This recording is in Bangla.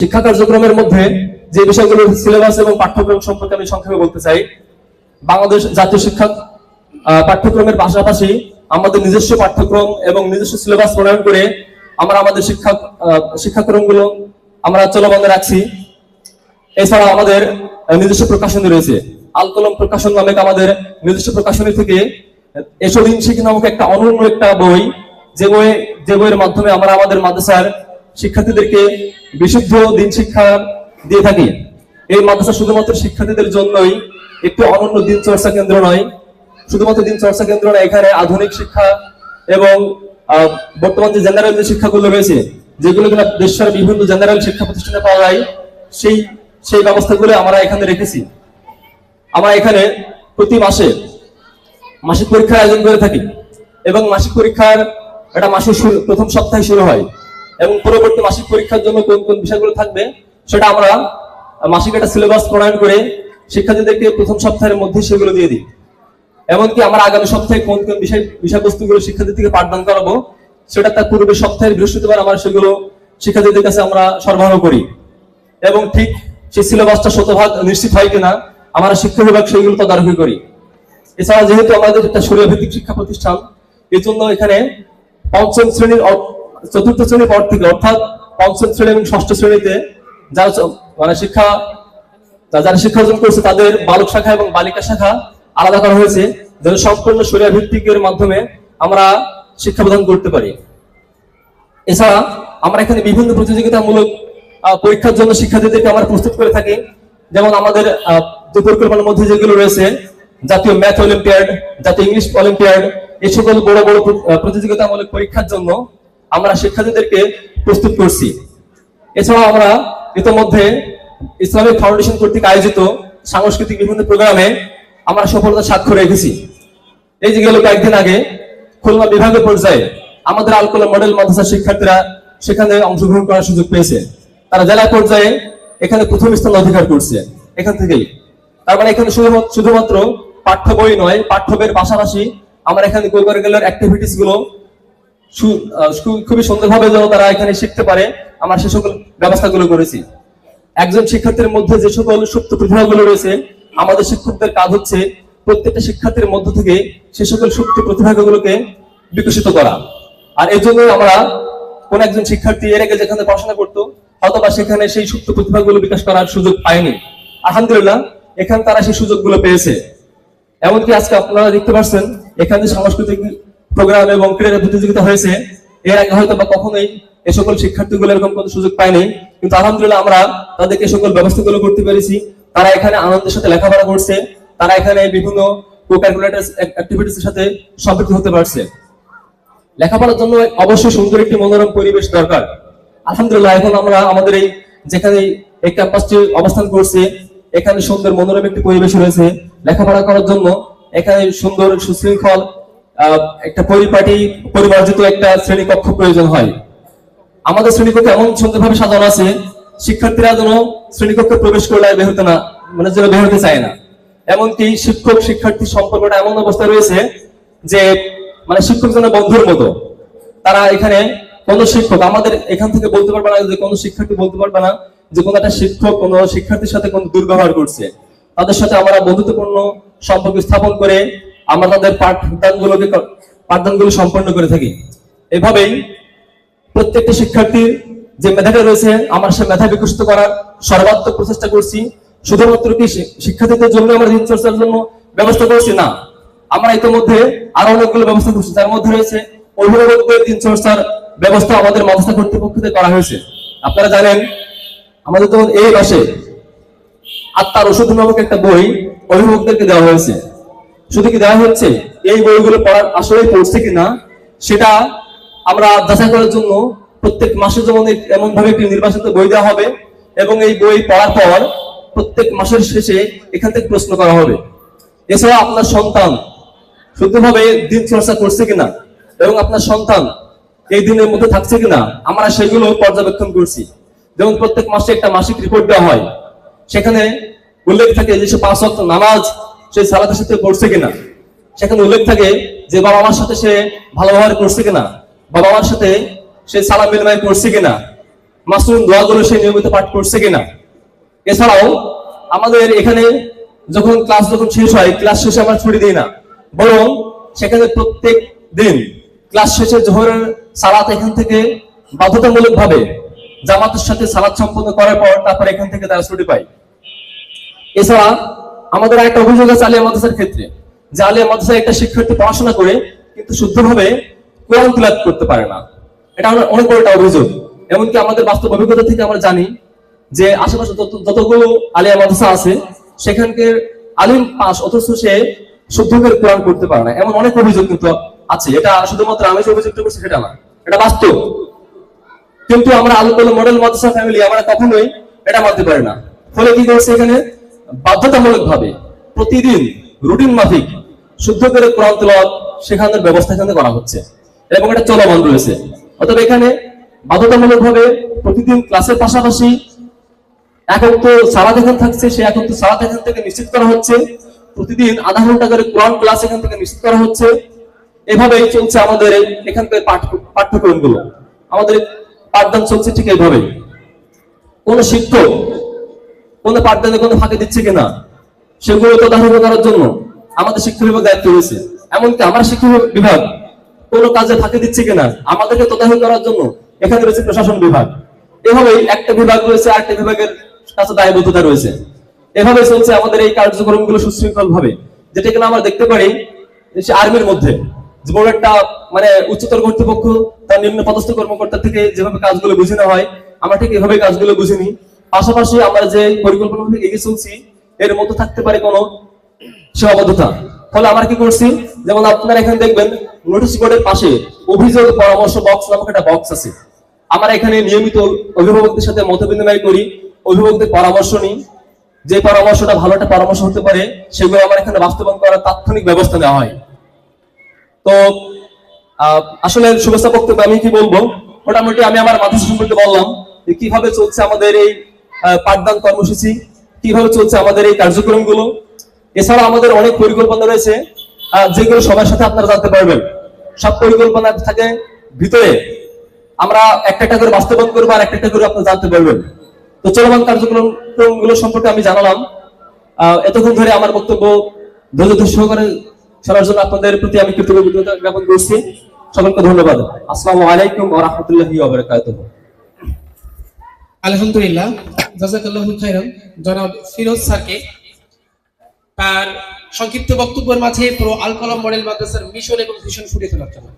শিক্ষা কার্যক্রমের মধ্যে যে বিষয়গুলো সিলেবাস এবং পাঠ্যক্রম সম্পর্কে আমি সংক্ষেপে বলতে চাই, বাংলাদেশ জাতীয় শিক্ষা পাঠ্যক্রমের পাশাপাশি আমাদের নিজস্ব পাঠ্যক্রম এবং নিজস্ব সিলেবাস প্রণয়ন করে আমরা আমাদের শিক্ষা শিক্ষাক্রমগুলো আমরা চলবন্ধ রাখছি। এছাড়া আমাদের নিজস্ব প্রকাশনী রয়েছে। আল কলম প্রকাশন নামে আমাদের নিজস্ব প্রকাশনী থেকে এসব শিক্ষা নামক একটা অনন্য একটা বই, যে বই যে বইয়ের মাধ্যমে আমরা আমাদের মাদ্রাসার শিক্ষার্থীদেরকে বিশুদ্ধ দিন শিক্ষা দিয়ে থাকি। এই মাদ্রাসা শুধুমাত্র শিক্ষার্থীদের জন্যই, একটি অনন্য দিন চর্চা কেন্দ্র নয়। শুধুমাত্র দিন চর্চা কেন্দ্র নয়, এখানে আধুনিক শিক্ষা এবং বর্তমান যে জেনারেল যে শিক্ষাগুলো রয়েছে, যেগুলো কিনা দেশের বিভিন্ন জেনারেল শিক্ষা প্রতিষ্ঠানে পাওয়া যায়, সেই সেই ব্যবস্থাগুলো আমরা এখানে রেখেছি। আমরা এখানে প্রতি মাসে মাসিক পরীক্ষার আয়োজন করে থাকি এবং মাসিক পরীক্ষার এটা মাসের প্রথম সপ্তাহে শুরু হয়। এবং পরবর্তী মাসিক পরীক্ষার জন্য কোন কোন বিষয়গুলো থাকবে, সেটা আমরা মাসিক একটা সিলেবাস প্রণয়ন করে শিক্ষার্থীদেরকে প্রথম সপ্তাহের মধ্যে সেগুলো দিয়ে দিই। এমনকি আমরা আগামী সপ্তাহে কোন কোন বিষয়, বিষয়বস্তুগুলো শিক্ষার্থীদেরকে পাঠদান করাবো, সেটা তার পূর্বের সপ্তাহের বৃহস্পতিবার আমরা সেগুলো শিক্ষার্থীদের কাছে আমরা সরবরাহ করি। এবং ঠিক সেই সিলেবাসটা শতভাগ নিশ্চিত হয় কিনা, আমরা শিক্ষা বিভাগ সেগুলো তদারকি করি। এছাড়া যেহেতু আমাদের একটা সরিয়া ভিত্তিক শিক্ষা প্রতিষ্ঠান এই জন্য এখানে পঞ্চম শ্রেণির চতুর্থ শ্রেণির পর থেকে, অর্থাৎ পঞ্চম শ্রেণি এবং ষষ্ঠ শ্রেণীতে যারা মানে শিক্ষা, যারা শিক্ষা অর্জন করছে, তাদের বালক শাখা এবং বালিকা শাখা আলাদা করা হয়েছে যেন সম্পূর্ণ সরিয়া ভিত্তিকের মাধ্যমে আমরা শিক্ষা প্রদান করতে পারি। এছাড়া আমরা এখানে বিভিন্ন প্রতিযোগিতামূলক পরীক্ষার জন্য শিক্ষার্থীদেরকে আমরা প্রস্তুত করে থাকি। যেমন আমাদের যে পরিকল্পনার মধ্যে যেগুলো রয়েছে, জাতীয় ম্যাথ অলিম্পিয়াড, জাতীয় ইংলিশ অলিম্পিয়াড, এই সকল বড় বড় প্রতিযোগিতামূলক পরীক্ষার জন্য আমরা শিক্ষার্থীদেরকে প্রস্তুত করছি। এছাড়াও আমরা ইতিমধ্যে ইসলামিক ফাউন্ডেশন কর্তৃক আয়োজিত সাংস্কৃতিক বিভিন্ন প্রোগ্রামে আমরা সফলতা স্বাক্ষর রেখেছি। এই যে গেল কয়েকদিন আগে খুলনা বিভাগীয় পর্যায়ে আমাদের আলকোলা মডেল মাদ্রাসার শিক্ষার্থীরা সেখানে অংশগ্রহণ করার সুযোগ পেয়েছে। তারা জেলা পর্যায়ে এখানে প্রথম স্থান অধিকার করছে এখান থেকেই তার মানে এখানে শুধুমাত্র পাঠ্য বই নয় পাঠ্য বইয়ের পাশাপাশি আমরা এখানে কোকারিকুলার অ্যাক্টিভিটিসগুলো খুবই সুন্দরভাবে যেন তারা এখানে শিখতে পারে। আমরা সে সকল ব্যবস্থাগুলো করেছি। একজন শিক্ষার্থীর মধ্যে যে সকল সুপ্ত প্রতিভাগুলো রয়েছে, আমাদের শিক্ষকদের কাজ হচ্ছে প্রত্যেকটা শিক্ষার্থীর মধ্য থেকে সে সকল সুপ্ত প্রতিভাগুলোকে বিকশিত করা। আর এই জন্য আমরা কোন একজন শিক্ষার্থী এর আগে যেখানে পড়াশোনা করতো অথবা সেখানে সেই সুপ্ত প্রতিভাগুলো বিকাশ করার সুযোগ পায়নি। আলহামদুলিল্লাহ, এখানে তারা সেই সুযোগগুলো পেয়েছে। এমনকি আজকে আপনারা দেখতে পাচ্ছেন, এখানে সাংস্কৃতিক প্রোগ্রাম এবং ক্রীড়া প্রতিযোগিতা হয়েছে। এর আগে হয়তো বা কখনোই এ সকল শিক্ষার্থীগুলো এরকম কোনো সুযোগ পায়নি। কিন্তু আলহামদুলিল্লাহ আমরা তাদেরকে সকল ব্যবস্থাগুলো করতে পেরেছি। তারা এখানে আনন্দের সাথে লেখাপড়া করছে। তারা এখানে বিভিন্ন সাথে সম্পৃক্ত হতে পারছে। লেখাপড়ার জন্য অবশ্যই সুন্দর একটি মনোরম পরিবেশ দরকার। আলহামদুলিল্লাহ, এখন আমরা আমাদের এই যেখানে এই ক্যাম্পাসটি অবস্থান করছে, এখানে সুন্দর মনোরম একটি পরিবেশ রয়েছে। লেখাপড়া করার জন্য এখানে সুন্দর সুশৃঙ্খল একটা পরিপাটি পরিমার্জিত একটা শ্রেণীকক্ষ প্রয়োজন হয়। আমাদের শ্রেণীকক্ষ এমন সুন্দরভাবে সাজানো আছে, শিক্ষার্থীরা যেন শ্রেণীকক্ষে প্রবেশ করলে বের হতে না মানে যেন বের হতে চায় না। এমনকি শিক্ষক, শিক্ষার্থী সম্পর্কটা এমন অবস্থা রয়েছে যে মানে শিক্ষক যেন বন্ধুর মতো। তারা এখানে কোন শিক্ষক আমাদের এখান থেকে বলতে পারবে না যে কোনো শিক্ষার্থী বলতে পারবে না যে কোনো একটা শিক্ষক কোনো শিক্ষার্থীর সাথে কোনো দুর্ব্যবহার করছে। তাদের সাথে আমরা বন্ধুত্বপূর্ণ সম্পর্ক স্থাপন করে আমরা তাদের পাঠদানগুলোকে পাঠদানগুলো সম্পন্ন করে থাকি। এভাবেই প্রত্যেকটা শিক্ষার্থীর যে মেধাটা রয়েছে, আমার সে মেধা বিকশিত করার সর্বাত্মক প্রচেষ্টা করছি। শুধুমাত্র কি শিক্ষার্থীদের জন্য আমরা দিন চর্চার জন্য ব্যবস্থা করছি? না। আমরা ইতিমধ্যে আরও অনেকগুলো ব্যবস্থা করছি, যার মধ্যে রয়েছে অভিভাবকদের দিন চর্চার ব্যবস্থা আমাদের মাদ্রাসা কর্তৃপক্ষ থেকে করা হয়েছে। আপনারা জানেন, আমাদের তো এই মাসে আত্মার ওষুধ নামক একটা বই অভিভাবকদেরকে দেওয়া হয়েছে। শুধু কি দেওয়া হচ্ছে? এই বইগুলো পড়ার আসলে পড়ছে কিনা, সেটা আমরা যাচাই করার জন্য প্রত্যেক মাসে যেমন এমন ভাবে একটি নির্বাচিত বই দেওয়া হবে এবং এই বই পড়ার পর প্রত্যেক মাসের শেষে এখান থেকে প্রশ্ন করা হবে। এছাড়া আপনার সন্তান শুদ্ধভাবে দিন চর্চা করছে কিনা এবং আপনার সন্তান এই দিনের মধ্যে থাকছে কিনা, আমরা সেগুলো পর্যবেক্ষণ করছি। যেমন প্রত্যেক মাসে একটা মাসিক রিপোর্ট দেওয়া হয়। সেখানে উল্লেখ থাকে যে পাঁচ ওয়াক্ত নামাজ সে সালাতের সাথে পড়ছে কিনা? সেখানে উল্লেখ থাকে যে বাবা মার সাথে সে ভালো ব্যবহার করছে কিনা? বাবা মার সাথে সে সালাম বিনিময় করছে কিনা? মাসরুম দোয়াগুলো সে নিয়মিত পাঠ করছে কিনা? এছাড়াও আমাদের এখানে যখন ক্লাস যখন শেষ হয়, ক্লাস শেষে আমরা ছুটি দিই না, বরং সেখানে প্রত্যেক দিন ক্লাস শেষে জোহরের সালাত এখান থেকে বাধ্যতামূলক ভাবে জামাতের সাথে সালাত সম্পন্ন করার পর তারপর এখান থেকে তারা ছুটি পায়। এছাড়া আমাদের একটা অভিযোগ আছে আলিয়া মাদ্রাসার ক্ষেত্রে, যে আলিয়া মাদ্রাসায় একটা শিক্ষার্থী পড়াশোনা করে, কিন্তু শুদ্ধভাবে কোরআন তিলাত করতে পারে না। এটা অনেক বড় একটা অভিযোগ। এমনকি আমাদের বাস্তব অভিজ্ঞতা থেকে আমরা জানি যে আশেপাশে যতগুলো আলিয়া মাদ্রাসা আছে, সেখানকার আলিম পাস অথচ সে শুদ্ধ করে কোরআন করতে পারে না। এমন অনেক অভিযোগ কিন্তু আছে। এটা শুধুমাত্র আমি যে অভিযোগটা করছি সেটা না, এটা বাস্তব। কিন্তু আমরা আলোচনা মডেল মাদ্রাসা ফ্যামিলি আমরা কখনোই এটা মানতে পারি না। ফলে কি করছে এখানে? বাধ্যতামূলক ভাবে প্রতিদিন রুটিন মাফিক শুদ্ধ করে কোরআন তেলাওয়াত শেখানোর ব্যবস্থা এখানে করা হচ্ছে। এবং এটা চলমান রয়েছে। অতএব এখানে বাধ্যতামূলক ভাবে প্রতিদিন ক্লাসের পাশাপাশি একক তো সালাদ এখান থাকছে, সেই একক তো সালাদ এখান থেকে নিশ্চিত করা হচ্ছে। প্রতিদিন আধা ঘণ্টা করে কোরআন ক্লাস এখান থেকে নিশ্চিত করা হচ্ছে। এভাবেই চলছে আমাদের এখানকার পাঠ্য পাঠ্যক্রমগুলো। আমাদের পাঠদান চলছে ঠিক এইভাবেই। কোন শিক্ষক কোন পাঠদানে কোনো ফাঁকে দিচ্ছে কিনা, সেগুলো তদারকি করার জন্য আমাদের শিক্ষা বিভাগ দায়িত্ব রয়েছে। এমনকি আমার শিক্ষা বিভাগ কোন কাজে ফাঁকে দিচ্ছে কিনা, আমাদেরকে তদারকি করার জন্য এখানে রয়েছে প্রশাসন বিভাগ। এভাবেই একটা বিভাগ রয়েছে, আরেকটা বিভাগের কাছে দায়বদ্ধতা রয়েছে। এভাবে চলছে আমাদের এই কার্যক্রমগুলো সুশৃঙ্খল ভাবে যেটা কিনা আমরা দেখতে পারি আর্মির মধ্যে, যে বড় একটা মানে উচ্চতর কর্তৃপক্ষ, তার নিম্ন পদস্থ কর্মকর্তা থেকে যেভাবে কাজগুলো বুঝে হয়, আমরা ঠিক এভাবে কাজগুলো বুঝিনি পাশাপাশি আমরা যে পরিকল্পনা এগিয়ে চলছি, এর মধ্যে থাকতে পারে কোনো সীমাবদ্ধতা। ফলে আমরা কি করছি? যেমন আপনারা এখানে দেখবেন নোটিশ বোর্ডের পাশে অভিযোগ, পরামর্শ বক্স নামক একটা বক্স আছে। আমরা এখানে নিয়মিত অভিভাবকদের সাথে মত বিনিময় করি, অভিভাবকদের পরামর্শ নিই। যে পরামর্শটা ভালো একটা পরামর্শ হতে পারে, সেগুলো আমার এখানে বাস্তবায়ন করার তাৎক্ষণিক ব্যবস্থা নেওয়া হয়। তো আসলে শুভেচ্ছা বক্তব্য আমি কি বলব? মোটামুটি আমি আমার মাদ্রাসা সম্পর্কে বললাম কীভাবে চলছে আমাদের এই পাঠদান কর্মসূচি, কীভাবে চলছে আমাদের এই কার্যক্রমগুলো? এছাড়া আমাদের অনেক পরিকল্পনা রয়েছে যেগুলো সবার সাথে আপনারা জানতে পারবেন। সব পরিকল্পনা থাকে ভিতরে। আমরা একটা একটা করে বাস্তবায়ন করব আর একটা একটা করে আপনারা জানতে পারবেন। তো চলমান কার্যক্রমগুলো সম্পর্কে আমি জানালাম। এতক্ষণ ধরে আমার বক্তব্য ধৈর্য সহকারে শোনার জন্য আপনাদের প্রতি আমি কৃতজ্ঞতা জ্ঞাপন করছি। সকলকে ধন্যবাদ। আসসালামু আলাইকুম ওয়া রাহমাতুল্লাহি ওয়া বারাকাতুহু। আলহামদুলিল্লাহ, জাজাকাল্লাহুল খাইরাম জনাব ফিরোজ স্যারকে তার সংক্ষিপ্ত বক্তব্যের মাঝে পুরো আল মডেল মাদ্রাসার মিশন এবং ভীষণ ফুটিয়ে তোলার জন্য।